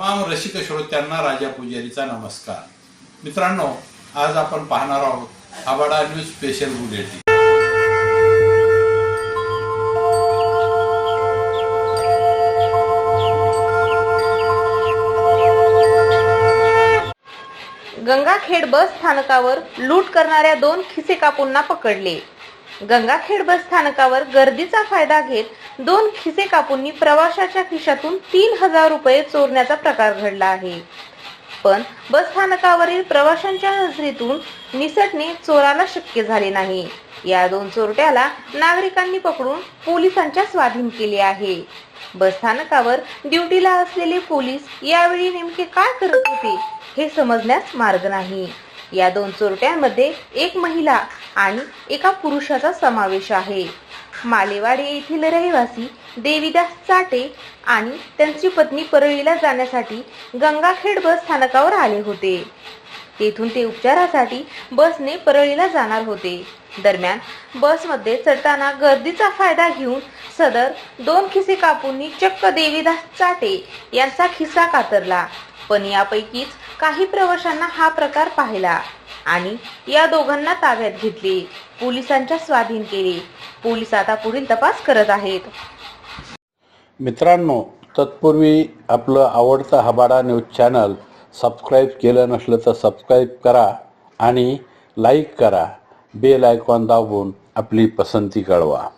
रसिक श्रोत्यांना राजा पुजारीचा नमस्कार. मित्रांनो आज आपण पाहणार आहोत आबाडा news special bulletin Gangakhed bus स्थानकावर लूट करणाऱ्या दोन खिसे कापूंना पकडले. गंगाखेड बस स्थानकावर गर्दीचा फायदा घेत दोन खिसे कापूंनी प्रवाशाच्या खिशातून तीन हजार रुपये चोरण्याचा प्रकार घडला आहे. पण बस स्थानकावरील प्रवाशांच्या नजरेतून निसटणे चोराला शक्य झाले नाही. या दोन चोरट्याला नागरिकांनी पकडून पोलिसांच्या स्वाधीन केले आहे. बस स्थानकावर ड्युटीला असलेले पोलीस यावेळी नेमके काय करत होते हे समजण्यास मार्ग नाही. या दोन चोरट्यांमध्ये एक महिला आणि एका पुरुषाचा समावेश आहे. मालेवाडी येथील रहिवासी देवीदास चाटे आणि त्यांची पत्नी परळीला जाण्यासाठी गंगाखेड बस स्थानकावर आले होते. तेथून ते उपचारासाठी बसने परळीला जाणार होते. दरम्यान बसमध्ये चढताना गर्दीचा फायदा घेऊन सदर दोन खिसे कापूंनी चक्क देवीदास चाटे यांचा खिस्सा कातरला. पण यापैकीच काही प्रवाशांना हा प्रकार पाहिला. आणि या दोघांना ताब्यात घेतले. पोलिसांच्या स्वाधीन केले. पोलीस आता पुढील तपास करत आहेत. मित्रांनो तत्पूर्वी आपलं आवडतं हबाडा न्यूज चॅनल सबस्क्राईब केलं नसलं तर सबस्क्राईब करा आणि लाईक करा. बेल आयकॉन दाबून आपली पसंती कळवा.